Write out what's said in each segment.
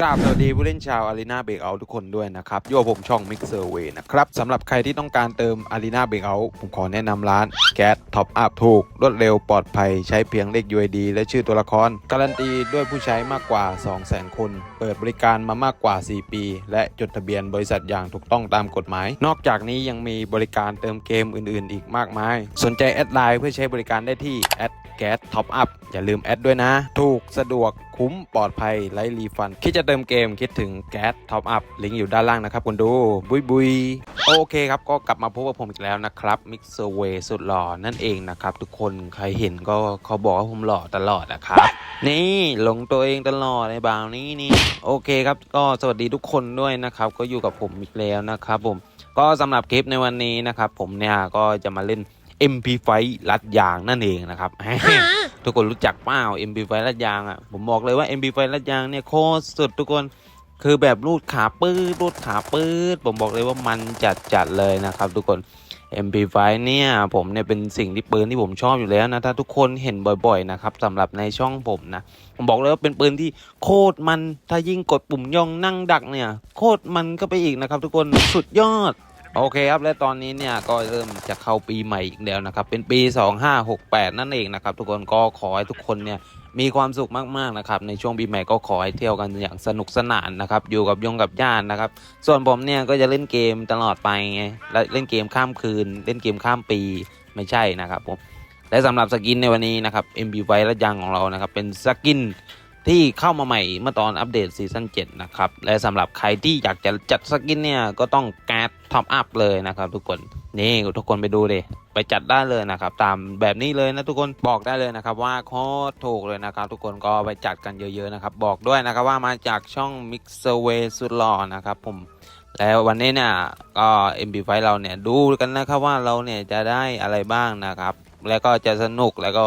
กราบสวัสดีผู้เล่นชาวอารีนาเบรกเอาทุกคนด้วยนะครับอยู่กับผมช่อง Mix s u r v e y นะครับสำหรับใครที่ต้องการเติมอารีนาเบรกเอาผมขอแนะนำร้านแก๊สท็อปอัพถูก รวดเร็วปลอดภัยใช้เพียงเลข UID และชื่อตัวละคร การันตีด้วยผู้ใช้มากกว่า 200,000 คน เปิดบริการมามากกว่า 4 ปี และจดทะเบียนบริษัทอย่างถูกต้องตามกฎหมาย นอกจากนี้ยังมีบริการเติมเกมอื่น ๆ อีกมากมาย สนใจแอดไลน์เพื่อใช้บริการได้ที่แอด แก๊สท็อปอัพอย่าลืมแอดด้วยนะ ถูกสะดวกคุ้มปลอดภัยไร้รีฟัน คิดจะเติมเกมคิดถึงแก๊สท็อปอัพลิงก์อยู่ด้านล่างนะครับคุณดู บุยบุยโอเคครับ ก็กลับมาพบกับผมอีกแล้วนะครับมิกเซอร์เวสุดหล่อนั่นเองนะครับ ทุกคนใครเห็นก็เขาบอกว่าผมหล่อตลอดนะครับ นี่หลงตัวเองตลอดในบางนี้นี่โอเคครับ ก็สวัสดีทุกคนด้วยนะครับ ก็อยู่กับผมอีกแล้วนะครับผมก็สำหรับคลิปในวันนี้นะครับผมเนี่ยก็จะมาเล่น MP5 ลัดยางนั่นเองนะครับทุกคนรู้จักเปล่า MP5 ลัดยางอะผมบอกเลยว่า MP5 ลัดยางเนี่ยโคตรสุดทุกคนคือแบบรูดขาปื้ดรูดขาปื้ดผมบอกเลยว่ามันจัดจัดๆเลยนะครับทุกคน MP5 เนี่ยผมเนี่ยเป็นสิ่งที่ปืนที่ผมชอบอยู่แล้วนะถ้าทุกคนเห็นบ่อยๆนะครับสำหรับในช่องผมนะผมบอกเลยว่าเป็นปืนที่โคตรมันถ้ายิ่งกดปุ่มย่องนั่งดักเนี่ยโคตรมันก็ไปอีกนะครับทุกคนสุดยอด โอเคครับและตอนนี้เนี่ยก็เริ่มจะเข้าปีใหม่อีกแล้วนะครับ เป็นปี 2568 นั่นเองนะครับ ทุกคนก็ขอให้ทุกคนเนี่ยมีความสุขมากๆนะครับในช่วงปีใหม่ก็ขอให้เที่ยวกันอย่างสนุกสนานนะครับอยู่กับยงกับญาตินะครับ ส่วนผมเนี่ยก็จะเล่นเกมตลอดไปไงและเล่นเกมข้ามคืน เล่นเกมข้ามปีไม่ใช่นะครับผมและสำหรับสกินในวันนี้นะครับ MB ไวและยังของเรานะครับเป็นสกิน ที่เข้ามาใหม่เมื่อตอนอัปเดตซีซั่น7นะครับ และสำหรับใครที่อยากจะจัดสกินเนี่ย ก็ต้องแก๊สท็อปอัพเลยนะครับทุกคน นี่ทุกคนไปดูเลยไปจัดได้เลยนะครับ ตามแบบนี้เลยนะทุกคนบอกได้เลยนะครับ ว่าโคตรถูกเลยนะครับ ทุกคนก็ไปจัดกันเยอะๆนะครับ บอกด้วยนะครับว่ามาจากช่อง Mixerway สุดหล่อนะครับผมแล้ววันนี้เนี่ยก็ MP5 เราเนี่ยดูกันนะครับว่าเราเนี่ยจะได้อะไรบ้างนะครับ แล้วก็จะสนุกแล้วก็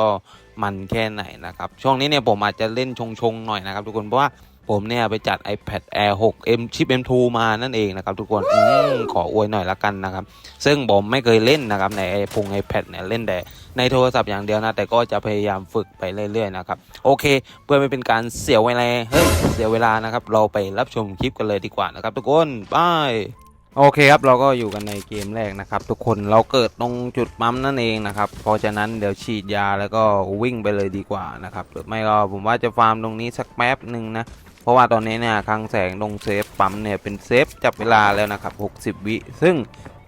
มันแค่ไหนนะครับช่วงนี้เนี่ยผมอาจจะเล่นชงๆหน่อยนะครับทุกคนเพราะว่าผมเนี่ยไปจัด iPad Air 6 M Chip M2 มานั่นเองนะครับทุกคนอมขออวยหน่อยละกันนะครับ ซึ่งผมไม่เคยเล่นนะครับในไอพง iPad เนี่ยเล่นแต่ในโทรศัพท์อย่างเดียวนะ แต่ก็จะพยายามฝึกไปเรื่อยๆนะครับ โอเค เพื่อไม่เป็นการเสียเวลาเฮ้ยเสียเวลานะครับ เราไปรับชมคลิปกันเลยดีกว่านะครับทุกคนบาย โอเคครับเราก็อยู่กันในเกมแรกนะครับ ทุกคนเราเกิดตรงจุดปั๊มนั่นเองนะครับเพราะฉะนั้นเดี๋ยวฉีดยาแล้วก็วิ่งไปเลยดีกว่านะครับหรือไม่ก็ผมว่าจะฟาร์มตรงนี้สักแป๊บหนึ่งนะเพราะว่าตอนนี้เนี่ยคลังแสงลงเซฟปั๊มเนี่ยเป็นเซฟจับเวลาแล้วนะครับ60 วิ ซึ่ง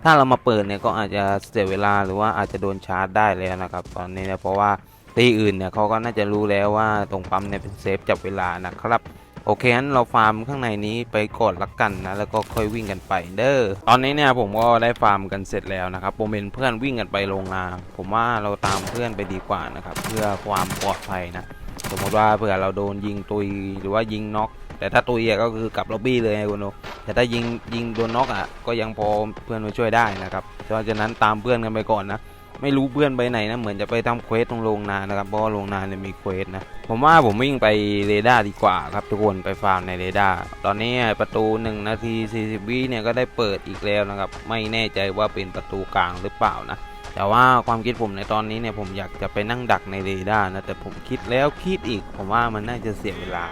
ถ้าเรามาเปิดเนี่ยก็อาจจะเสียเวลาหรือว่าอาจจะโดนชาร์จได้แล้วนะครับ ตอนนี้เนี่ยเพราะว่าที่อื่นเนี่ยเขาก็น่าจะรู้แล้วว่าตรงปั๊มเนี่ยเป็นเซฟจับเวลานะครับ โอเคงั้นเราฟาร์มข้างในนี้ไปก่อนละกันนะ แล้วก็ค่อยวิ่งกันไปเด้อตอนนี้เนี่ยผมก็ได้ฟาร์มกันเสร็จแล้วนะครับผมเป็นเพื่อนวิ่งกันไปโรงงาน ผมว่าเราตามเพื่อนไปดีกว่านะครับ เพื่อความปลอดภัยนะ สมมติว่าเผื่อเราโดนยิงตุยหรือว่ายิงน็อกแต่ถ้าตุยอก็คือกลับล็อบบี้เลยไงคุณโนแต่ถ้ายิงยิงโดนน็อกอะก็ยังพอเพื่อนมาช่วยได้นะครับเพราะฉะนั้นตามเพื่อนกันไปก่อนนะ ไม่รู้เพื่อนไปไหนนะ เหมือนจะไปทำเควสตรงโรงนานะครับ เพราะโรงนาเนี่ยมีเควสนะ ผมว่าผมวิ่งไปเรดาร์ดีกว่าครับทุกคนไปฟาร์มในเรดาร์ ตอนนี้ประตู 1 นาที 40 วิเนี่ยก็ได้เปิดอีกแล้วนะครับ ไม่แน่ใจว่าเป็นประตูกลางหรือเปล่านะแต่ว่าความคิดผมในตอนนี้เนี่ยผมอยากจะไปนั่งดักในเรดาร์นะแต่ผมคิดแล้วคิดอีก ผมว่ามันน่าจะเสียเวลา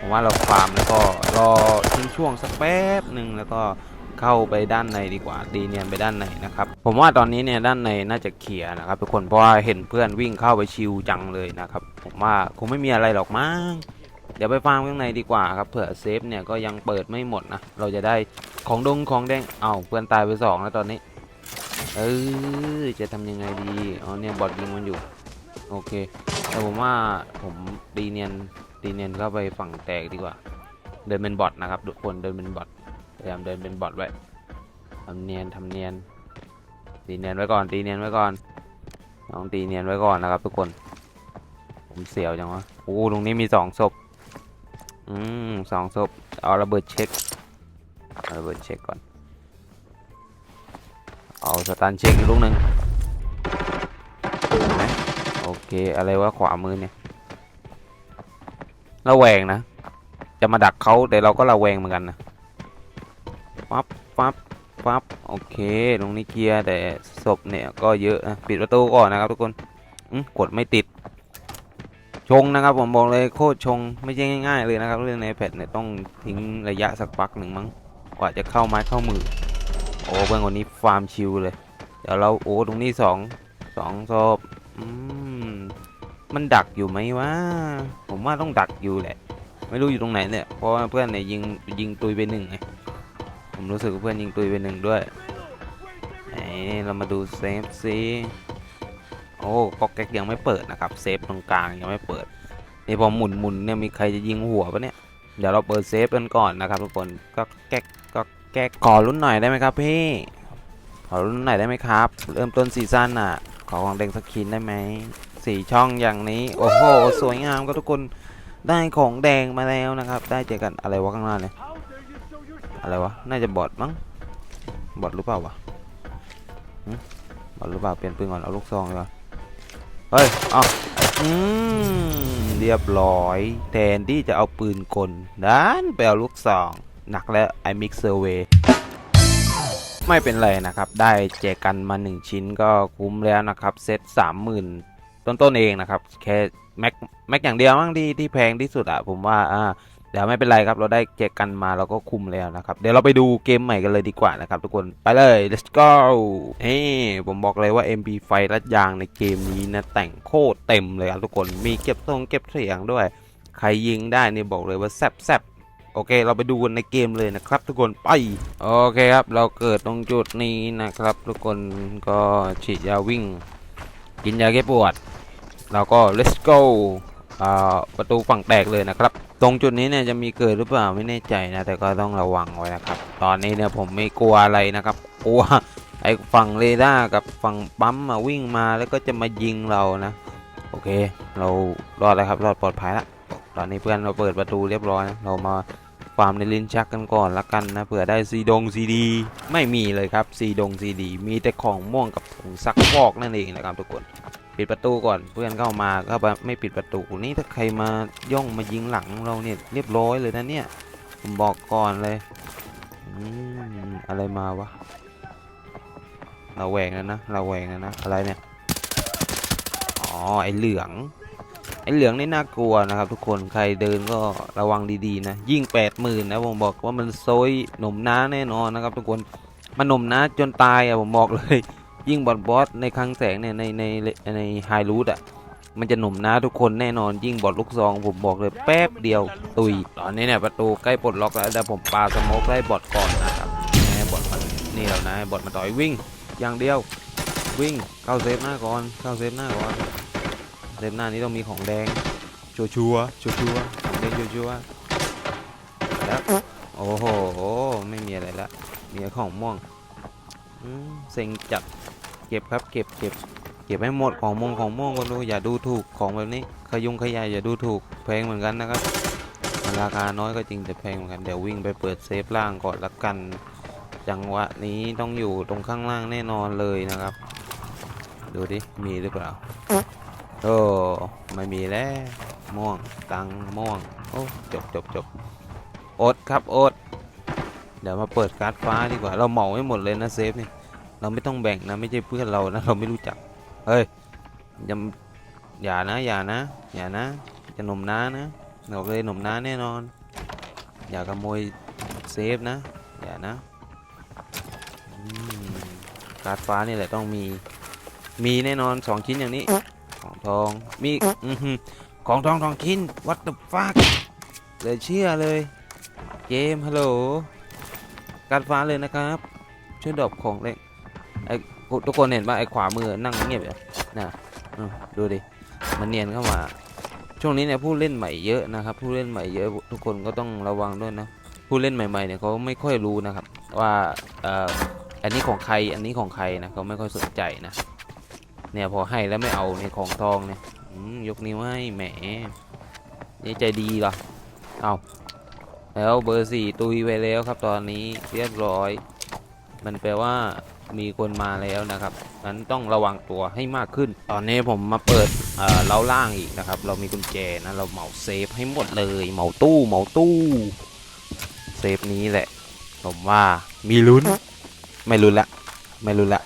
ผมว่าเราฟาร์มแล้วก็รอทิ้งช่วงสักแป๊บหนึ่งแล้วก็ เข้าไปด้านในดีกว่าดีเนียนไปด้านในนะครับ ผมว่าตอนนี้เนี่ยด้านในน่าจะเคลียนะครับทุกคนเพราะว่าเห็นเพื่อนวิ่งเข้าไปชิวจังเลยนะครับ ผมว่าคงไม่มีอะไรหรอกมั้งเดี๋ยวไปฟาร์มข้างในดีกว่าครับเผื่อเซฟเนี่ยก็ยังเปิดไม่หมดนะเราจะได้ของดงของแดงเอ้าเพื่อนตายไปสองแล้วตอนนี้เออจะทำยังไงดีอ๋อเนี่ยบอดยิงมันอยู่โอเคแต่ผมว่าผมดีเนียนดีเนียนเข้าไปฝั่งแตกดีกว่าเดินเป็นบอทนะครับทุกคนเดินเป็นบอท พยายามเดินเป็นบอทไว้ทำเนียนทำเนียนตีเนียนไว้ก่อนตีเนียนไว้ก่อนน้องตีเนียนไว้ก่อนนะครับ ทุกคน ผมเสียวจังวะโอ้ตรงนี้มีสองศพอืมสองศพเอาระเบิดเช็คเอาระเบิดเช็คก่อน เอาสตันเช็คอีกลูกหนึ่งโอเค อะไรวะขวามือเนี่ยระแวงนะ จะมาดักเขาแต่เราก็ระแวงเหมือนกันนะ ปั๊บปั๊บปั๊บโอเคตรงนี้เคลียร์แต่ศพเนี่ยก็เยอะนะปิดประตูก่อนนะครับทุกคนกดไม่ติดชชงนะครับผมบอกเลยโคตรชงไม่ใช่ง่าย ๆ เลยนะครับเรื่องในแพดเนี่ยต้องทิ้งระยะสักพักหนึ่งมั้งกว่าจะเข้าไม้เข้ามือ โอ้เพื่อนคนนี้ฟาร์มชิลเลย เดี๋ยวเราโอ้ตรงนี้สองสองศพอืมมันดักอยู่ไหมวะผมว่าต้องดักอยู่แหละ ไม่รู้อยู่ตรงไหนเนี่ยเพราะว่าเพื่อนเนี่ยยิงยิงตุยไปหนึ่งไง ผมรู้สึกเพื่อนยิงตุยไปหนึ่งด้วยไหนเรามาดูเซฟซิโอ้ก็แก๊กยังไม่เปิดนะครับ เซฟตรงกลางยังไม่เปิดนี่พอหมุนหมุนเนี่ยมีใครจะยิงหัวปะเนี่ยเดี๋ยวเราเปิดเซฟกันก่อนนะครับทุกคนก็แก๊กก็แก๊กขอรุ่นหน่อยได้ไหมครับพี่ขอรุ่นหน่อยได้ไหมครับ เริ่มต้นซีซั่นอะ ขอของแดงสกินได้ไหมสี่ช่องอย่างนี้โอ้โหสวยงามก็ทุกคนได้ของแดงมาแล้วนะครับ ได้เจอกันอะไรวะข้างหน้าเนี่ย อะไรวะ น่าจะบอทมั้ง บอทหรือเปล่าวะบอทหรือเปล่า เปลี่ยนปืนก่อน เอาลูกซองดีกว่าเฮ้ยอ้าอืมเรียบร้อย แทนที่จะเอาปืนกลดันไปเอาลูกซอง หนักแล้วไอมิกเซอร์เวไม่เป็นไรนะครับ ได้แจกันมา 1 ชิ้นก็คุ้มแล้วนะครับ เซต30,000 ต้นๆเองนะครับ แค่แม็กแม็กอย่างเดียวมั้งที่ที่แพงที่สุดอะผมว่าอ่า เดี๋ยวไม่เป็นไรครับเราได้แจกันมาเราก็คุมแล้วนะครับ เดี๋ยวเราไปดูเกมใหม่กันเลยดีกว่านะครับทุกคนไปเลย let's go เฮ้ผมบอกเลยว่า MP ไฟรัดยางในเกมนี้นะแต่งโคตรเต็มเลยครับทุกคนมีเก็บทรงเก็บเสียงด้วย ใครยิงได้นี่บอกเลยว่าแซบแซบโอเค เราไปดูกันในเกมเลยนะครับ ทุกคนไป โอเคครับ เราเกิดตรงจุดนี้นะครับ ทุกคนก็ฉีดยาวิ่ง กินยาแก้ปวดเราก็ let's go อ่าประตูฝั่งแตกเลยนะครับ ตรงจุดนี้เนี่ยจะมีเกิดหรือเปล่าไม่แน่ใจนะ แต่ก็ต้องระวังไว้นะครับ ตอนนี้เนี่ยผมไม่กลัวอะไรนะครับ กลัวไอ้ฝั่งเรดาร์กับฝั่งปั๊มมาวิ่งมาแล้วก็จะมายิงเรานะ โอเค เรารอดแล้วครับรอดปลอดภัยละตอนนี้เพื่อนเราเปิดประตูเรียบร้อยนะเรามาฟาร์มในลิ้นชักกันก่อนละกันนะเผื่อได้ซีดงซีดี ไม่มีเลยครับซีดงซีดี มีแต่ของม่วงกับผงซักฟอกนั่นเองนะครับทุกคน ปิดประตูก่อนเพื่อนเข้ามาก็ไม่ปิดประตูนี่ถ้าใครมาย่องมายิงหลังเราเนี่ยเรียบร้อยเลยนะเนี่ยผมบอกก่อนเลยอะไรมาวะเราแหวงแล้วนะเราแหวงแล้วนะอะไรเนี่ยอ๋อไอเหลืองไอเหลืองนี่น่ากลัวนะครับ ทุกคนใครเดินก็ระวังดีๆนะยิ่งแปดหมื่นนะผมบอกว่ามันโซยหนุ่มน้าแน่นอนนะครับ ทุกคนมันหนุ่มน้าจนตายอะผมบอกเลย ยิ่งบอดบอสในคลังแสงเนี่ยในในในไฮรูทอะมันจะหนุ่มน้าทุกคนแน่นอนยิ่งบอดลูกซองผมบอกเลยแป๊บเดียวตุยตอนนี้เนี่ยประตูใกล้ปลดล็อกแล้วแต่ผมปาสโมกได้บอดก่อนนะครับให้บอดมันนี่แล้วนะบอดมาต่อยวิ่ง อย่างเดียววิ่งเข้าเซฟหน้าก่อนเข้าเซฟหน้าก่อนเซฟหน้านี้ต้องมีของแดงชัวชัวชัวชัวของแดงชัวชัวแล้วโอ้โหไม่มีอะไรละมีของม่วง อืมเซ็งจัดเก็บครับเก็บเก็บเก็บให้หมดของม่วงของม่วงก็ดูอย่าดูถูกของแบบนี้ขยุงขยายอย่าดูถูกแพงเหมือนกันนะครับมันราคาน้อยก็จริงแต่แพงเหมือนกันเดี๋ยววิ่งไปเปิดเซฟล่างก่อนละกัน จังหวะนี้ต้องอยู่ตรงข้างล่างแน่นอนเลยนะครับ ดูดิมีหรือเปล่าโอ้ไม่มีแล้วม่วงตังม่วงโอ้จบจบจบอ๊ตครับอ๊ต เดี๋ยวมาเปิดการ์ดฟ้าดีกว่า เราเหมาให้หมดเลยนะเซฟนี่ เราไม่ต้องแบ่งนะไม่ใช่เพื่อนเรานะเราไม่รู้จัก เฮ้ยอย่าอย่านะอย่านะอย่านะจะหนุ่มน้านะเราเลยหนุ่มน้าแน่นอน อย่าขโมยเซฟนะอย่านะการ์ดฟ้านี่แหละต้องมีมีแน่นอนสองชิ้นอย่างนี้ของทองมีของทองทองชิ้น what the fuck เลยเชื่อเลย เกมฮัลโหล การฟ้าเลยนะครับช่วยดรอปของเล็กไอ้ทุกคนเห็นป่ะไอ้ขวามือนั่งเงียบอยู่น่ะดูดิมันเนียนเข้ามา ช่วงนี้เนี่ยผู้เล่นใหม่เยอะนะครับ ผู้เล่นใหม่เยอะทุกคนก็ต้องระวังด้วยนะผู้เล่นใหม่ๆเนี่ยเขาไม่ค่อยรู้นะครับ ว่าเอ่ออันนี้ของใครอันนี้ของใครนะเขาไม่ค่อยสนใจนะเนี่ยพอให้แล้วไม่เอาในของทองเนี่ยยกนิ้วให้แหมนี่ใจดีเหรอเอา แล้วเบอร์สี่ตุยไปแล้วครับตอนนี้เรียบร้อย มันแปลว่ามีคนมาแล้วนะครับนั้นต้องระวังตัวให้มากขึ้น ตอนนี้ผมมาเปิดเอ่อเล้าล่างอีกนะครับ เรามีกุญแจนะเราเหมาเซฟให้หมดเลยเหมาตู้เหมาตู้เซฟนี้แหละ ผมว่ามีลุ้น ไม่ลุ้นละไม่ลุ้นละ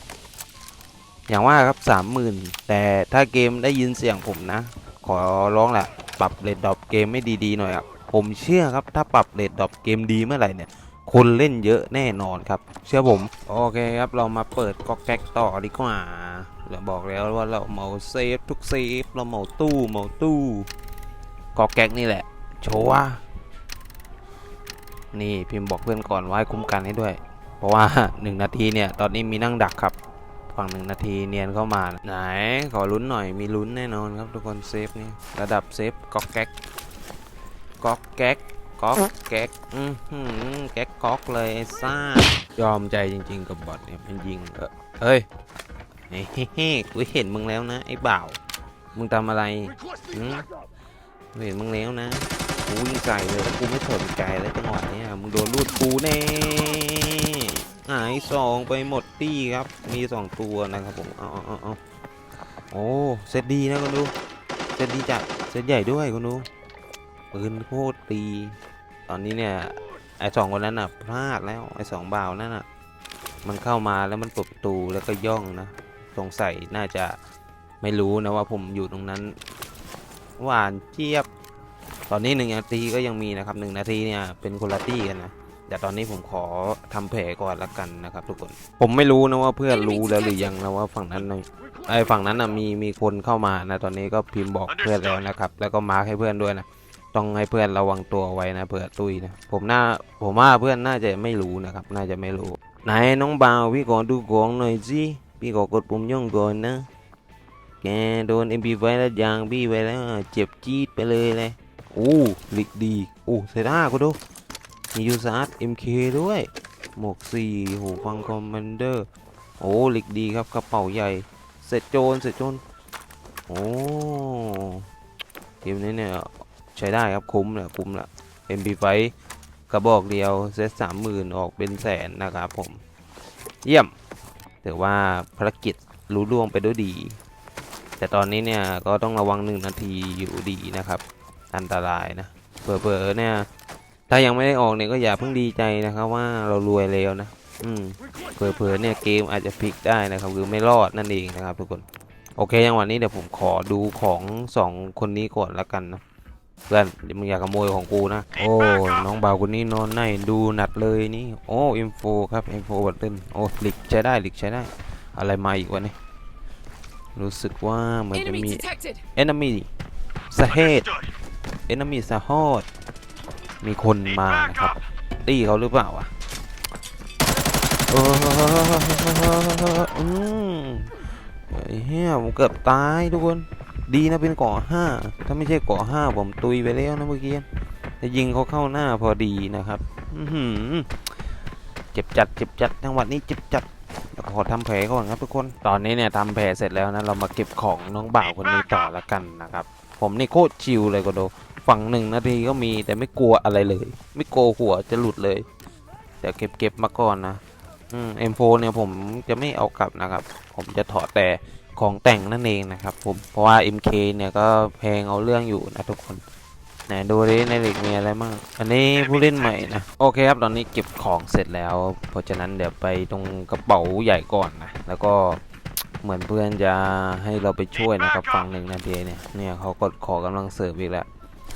อย่างว่าครับสามหมื่นแต่ถ้าเกมได้ยินเสียงผมนะ ขอร้องแหละปรับเรทดรอปเกมไม่ดีๆหน่อยครับ ผมเชื่อครับถ้าปรับเรทดรอปเกมดีเมื่อไหร่เนี่ย คนเล่นเยอะแน่นอนครับ เชื่อผม โอเคครับเรามาเปิดก๊อกแก๊กต่อดีกว่าเราบอกแล้วว่าเราเมาเซฟทุกเซฟเราเมาตู้เมาตู้ก๊อกแก๊กนี่แหละ โชว์ว่านี่พิมพ์บอกเพื่อนก่อนว่าให้คุ้มกันให้ด้วย เพราะว่า 1 นาทีเนี่ยตอนนี้มีนั่งดักครับฝั่งหนึ่งนาทีเนียนเข้ามาไหนขอลุ้นหน่อยมีลุ้นแน่นอนครับทุกคนเซฟนี่ระดับเซฟก๊อกแก๊ก ก๊อกแก๊กก๊อกแก๊กอือหือแก๊กก๊อกเลยไอ้ซ่ายอมใจจริง ๆ กับบอทเนี่ยมันยิงเออเฮ้ยเฮ้เฮ้กูเห็นมึงแล้วนะ ไอ้บ่าว มึงทำอะไรหืมกูเห็นมึงแล้วนะกูวิ่งใส่เลยแล้วกูไม่สนใจแล้วจังหวะเนี้ยมึงโดนลูดกูแน่หายสองไปหมดตี้ครับ มีสองตัวนะครับผมเอาเอาเอาเอาโอ้เซตดีนะคุณดูเซตดีจัดเซตใหญ่ด้วยคุณดู ปืนโคตรตี ตอนนี้เนี่ยไอสองคนนั้นน่ะพลาดแล้วไอสองบ่าวนั่นน่ะมันเข้ามาแล้วมันเปิดประตูแล้วก็ย่องนะสงสัยน่าจะไม่รู้นะว่าผมอยู่ตรงนั้น หวานเจี๊ยบ ตอนนี้หนึ่งนาทีก็ยังมีนะครับหนึ่งนาทีเนี่ยเป็นคนละตี้กันนะแต่ตอนนี้ผมขอทำแผลก่อนละกันนะครับ ทุกคน ผมไม่รู้นะว่าเพื่อนรู้แล้วหรือยังนะว่าฝั่งนั้นน่ะไอ้ฝั่งนั้นนะมีมีคนเข้ามานะตอนนี้ก็พิมพ์บอกเพื่อนแล้วนะครับ แล้วก็มาร์คให้เพื่อนด้วยนะ ต้องให้เพื่อนระวังตัวไว้นะเผื่อตุยนะผมน่าผมว่าเพื่อนน่าจะไม่รู้นะครับ น่าจะไม่รู้ไหนน้องบ่าวพี่ขอดูของหน่อยสิพี่ขอกดปุ่มย่องก่อนนะ แกโดน MP ไว้แล้วยางพี่ไว้แล้วเจ็บจี๊ดไปเลยเลยโอ้ลิกดีโอ้เซด้ากูดูมียูซาร์ MK ด้วยหมวกสี่หูฟังคอมมานเดอร์โอ้ลิกดีครับกระเป๋าใหญ่เสร็จโจรเสร็จโจรโอ้เกมนี้เนี่ย ใช้ได้ครับคุ้มแหละคุ้มแหละ MP5 กระบอกเดียวเซตสามหมื่นออกเป็นแสนนะครับผม เยี่ยมถือว่าภารกิจรู้ล่วงไปด้วยดี แต่ตอนนี้เนี่ยก็ต้องระวังหนึ่งนาทีอยู่ดีนะครับ อันตรายนะเผลอๆเนี่ยถ้ายังไม่ได้ออกเนี่ยก็อย่าเพิ่งดีใจนะครับว่าเรารวยแล้วนะ อืมเผลอๆเนี่ยเกมอาจจะพลิกได้นะครับคือไม่รอดนั่นเองนะครับทุกคน โอเคยังวันนี้เดี๋ยวผมขอดูของสองคนนี้ก่อนละกันนะ เพื่อนเดี๋ยวมึงอย่าขโมยของกูนะ โอ้น้องบ่าวคนนี้นอนในดูหนัดเลยนี่ โอ้อินโฟครับอินโฟบัตเทิลโอ้หลิกใช้ได้หลิกใช้ได้ อะไรมาอีกวะเนี่ยรู้สึกว่าเหมือนจะ Enemy มี detected. enemy สาเหตุ enemy สาฮอดมีคนมานะครับตีเขาหรือเปล่าวะเอออืมไอ้เฮียผมเกือบตายทุกคน ดีนะเป็นเกาะห้าถ้าไม่ใช่เกาะห้าผมตุยไปแล้วนะเมื่อกี้แต่ยิงเขาเข้าหน้าพอดีนะครับอืเจ็บจัดเจ็บจัดจังหวัดนี้เจ็บจัดขอทำแผลก่อนครับทุกคน ตอนนี้เนี่ยทำแผลเสร็จแล้วนะเรามาเก็บของน้องบ่าวคนนี้ต่อละกันนะครับ ผมนี่โคตรชิลเลยก็โดฝั่งหนึ่งนาทีก็มีแต่ไม่กลัวอะไรเลย ไม่กลัวหัวจะหลุดเลยเดี๋ยวเก็บเก็บมาก่อนนะอืม M4 เนี่ยผมจะไม่เอากลับนะครับ ผมจะถอดแต่ ของแต่งนั่นเองนะครับผมเพราะว่า MK เนี่ยก็แพงเอาเรื่องอยู่นะทุกคนไหนดูดิในเหล็กมีอะไรบ้างอันนี้ผู้เล่นใหม่นะโอเคครับตอนนี้เก็บของเสร็จแล้ว เพราะฉะนั้นเดี๋ยวไปตรงกระเป๋าใหญ่ก่อนนะแล้วก็เหมือนเพื่อนจะให้เราไปช่วยนะครับฝั่งหนึ่งนาทีเนี่ยเนี่ยเขาก็ขอกำลังเสิร์ฟอีกแล้ว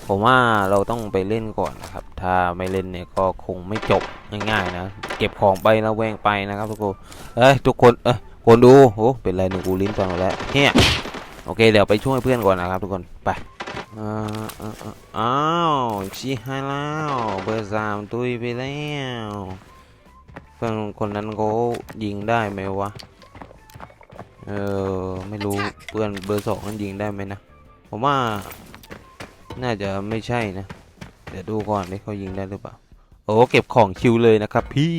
ผมว่าเราต้องไปเล่นก่อนนะครับ ถ้าไม่เล่นเนี่ยก็คงไม่จบง่ายๆนะ เก็บของไปแล้วแวงไปนะครับทุกคนเอ้ยทุกคนเอ้ย คนดูโอ้เป็นไรหนึ่งกูลิ้นฟังแล้วเฮียโอเคเดี๋ยวไปช่วยเพื่อนก่อนนะครับทุกคนไปอ้าวชี้ให้แล้วเบอร์สามตุยไปแล้วเพื่อนคนนั้นเขายิงได้ไหมวะเออไม่รู้เพื่อนเบอร์สองนั้นยิงได้ไหมนะผมว่าน่าจะไม่ใช่นะ เดี๋ยวดูก่อนนี่เขายิงได้หรือเปล่าโอ้เก็บของคิวเลยนะครับ พี่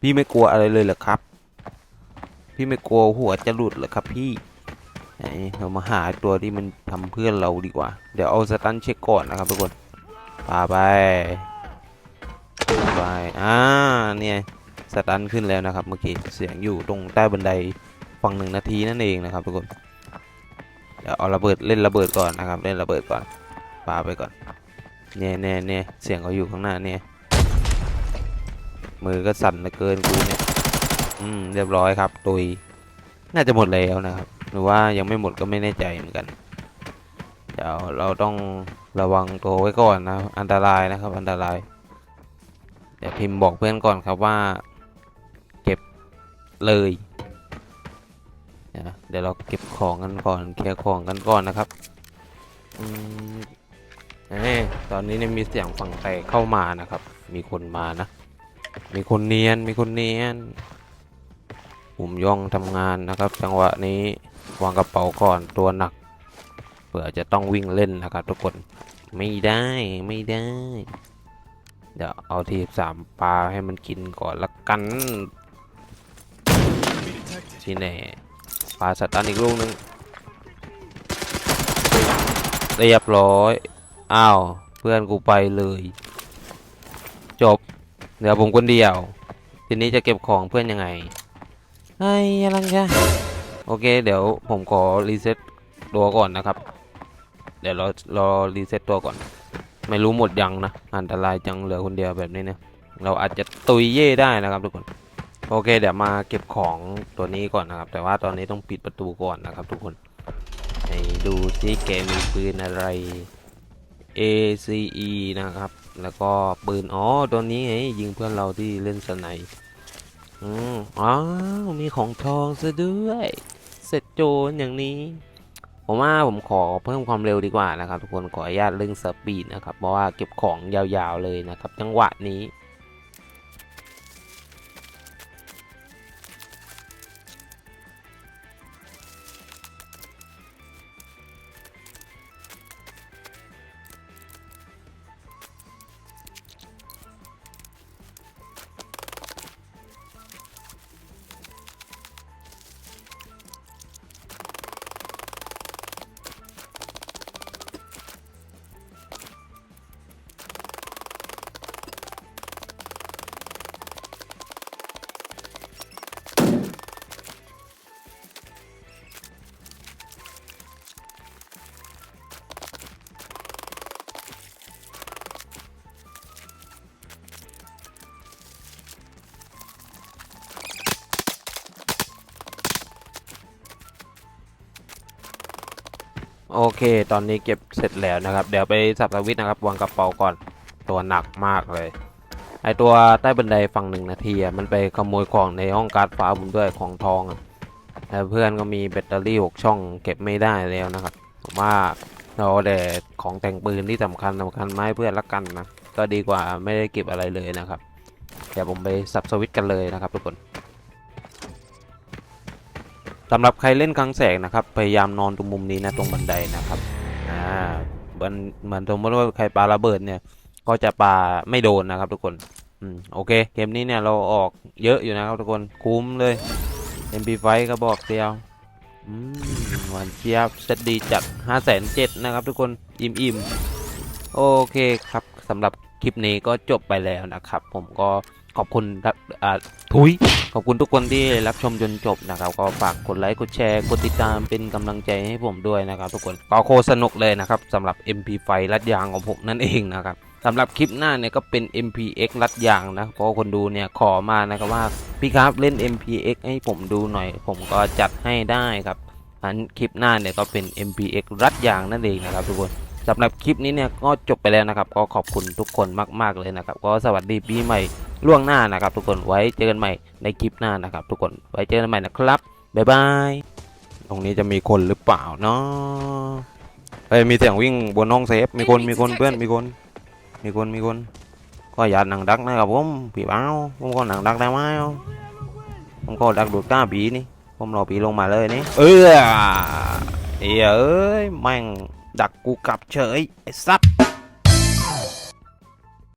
พี่ไม่กลัวอะไรเลยเหรอครับ พี่ไม่กลัวหัวจะหลุดเหรอครับพี่ไหนเรามาหาตัวที่มันทำเพื่อนเราดีกว่า เดี๋ยวเอาสตันเช็คก่อนนะครับทุกคนปาไปไปอ่าเนี่ยสตันขึ้นแล้วนะครับเมื่อกี้เสียงอยู่ตรงใต้บันไดฝั่งหนึ่งนาทีนั่นเองนะครับทุกคนเดี๋ยวเอาระเบิดเล่นระเบิดก่อนนะครับเล่นระเบิดก่อนปาไปก่อนเนี่ยเนี่ยเนี่ยเสียงเขาอยู่ข้างหน้าเนี่ยมือก็สั่นเหลือเกินกูเนี่ย อืมเรียบร้อยครับตุยน่าจะหมดแล้วนะครับ หรือว่ายังไม่หมดก็ไม่แน่ใจเหมือนกัน เดี๋ยวเราต้องระวังตัวไว้ก่อนนะ อันตรายนะครับ อันตราย เดี๋ยวพิมพ์บอกเพื่อนก่อนครับว่า เก็บเลยเดี๋ยวเดี๋ยวเราเก็บของกันก่อนเคลียร์ของกันก่อนนะครับอืมเอ้ตอนนี้เนี่ยมีเสียงฝั่งไทยเข้ามานะครับ มีคนมานะ มีคนเนียน มีคนเนียน ผมย่องทำงานนะครับ จังหวะนี้วางกระเป๋าก่อนตัวหนักเผื่อจะต้องวิ่งเล่นนะครับทุกคนไม่ได้ไม่ได้ เดี๋ยวเอาทีสามปลาให้มันกินก่อนละกันที่แน่ปลาสตันอีกลูกหนึงเรียบร้อยอ้าวเพื่อนกูไปเลย จบ เดี๋ยวผมคนเดียว ทีนี้จะเก็บของเพื่อนยังไง ไอ้ยังไงโอเค เดี๋ยวผมขอรีเซ็ตตัวก่อนนะครับ เดี๋ยวเรารอรีเซ็ตตัวก่อน ไม่รู้หมดยังนะ อันตรายจังเหลือคนเดียวแบบนี้เนี่ย เราอาจจะตุยเย่ได้นะครับทุกคน โอเค เดี๋ยวมาเก็บของตัวนี้ก่อนนะครับ แต่ว่าตอนนี้ต้องปิดประตูก่อนนะครับ ทุกคนให้ดูซิแกมีปืนอะไร ACE นะครับ แล้วก็ปืน อ๋อ ตัวนี้ไงยิงเพื่อนเราที่เล่นสไนป์ อืมอ๋อมีของทองซะด้วย เสร็จโจรอย่างนี้ ผมว่าผมขอเพิ่มความเร็วดีกว่านะครับ ทุกคนขออนุญาตเรื่องสปีดนะครับ เพราะว่าเก็บของยาวๆเลยนะครับ จังหวะนี้ อเค ตอนนี้เก็บเสร็จแล้วนะครับ เดี๋ยวไปสับสวิตนะครับวางกระเป๋าก่อน ตัวหนักมากเลย ไอตัวใต้บันไดฝั่งหนึ่งนาทีมันไปขโมยของในห้องการ์ดฟ้าผมด้วยของทองอะแต่เพื่อนก็มีแบตเตอรี่6ช่องเก็บไม่ได้แล้วนะครับผมว่าเราแต่ของแต่งปืนที่สำคัญสำคัญมาให้เพื่อนละกันนะ ก็ดีกว่าไม่ได้เก็บอะไรเลยนะครับ เดี๋ยวผมไปสับสวิตกันเลยนะครับทุกคน สำหรับใครเล่นกลางแสงนะครับ พยายามนอนตรงมุมนี้นะตรงบันไดนะครับ อ่าเหมือนเหมือนสมมติว่าใครปาระเบิดเนี่ย ก็จะปาไม่โดนนะครับทุกคน อืมโอเค เกมนี้เนี่ยเราออกเยอะอยู่นะครับทุกคน คุ้มเลย MP5 ก็บอกเดียว อืมหวานเจี๊ยบเซตดีจัด5 7 0 0 0นะครับทุกคน อิ่มอิ่มโอเคครับสำหรับคลิปนี้ก็จบไปแล้วนะครับ ผมก็ ขอบคุณครับอ่าทุยขอบคุณทุกคนที่รับชมจนจบนะครับ ก็ฝากกดไลค์กดแชร์กดติดตามเป็นกำลังใจให้ผมด้วยนะครับ ทุกคนก็โคตรสนุกเลยนะครับสำหรับ MP5 รัดยางของผมนั่นเองนะครับสำหรับคลิปหน้าเนี่ยก็เป็น MPX รัดยางนะ เพราะคนดูเนี่ยขอมานะครับว่าพี่ครับเล่น MPX ให้ผมดูหน่อย ผมก็จัดให้ได้ครับอันคลิปหน้าเนี่ยก็เป็น MPX รัดยางนั่นเองนะครับทุกคน สำหรับคลิปนี้เนี่ยก็จบไปแล้วนะครับ ก็ขอบคุณทุกคนมากๆเลยนะครับ ก็สวัสดีปีใหม่ล่วงหน้านะครับ ทุกคนไว้เจอกันใหม่ในคลิปหน้านะครับ ทุกคนไว้เจอกันใหม่นะครับบ๊ายบายตรงนี้จะมีคนหรือเปล่าเนาะเฮ้ยมีเสียงวิ่งบนห้องเซฟมีคนมีคนเพื่อนมีคน มีคนมีคน ก็อย่าหนังดักนะครับผมผีบ้าวผมก็หนังดักได้ไหมผมก็ดักดูดก้าผีนี่ผมรอผีลงมาเลยนี่เออเอ้ยเอ้ยแม่ง ดักกูกลับเฉยไอ้สัตว์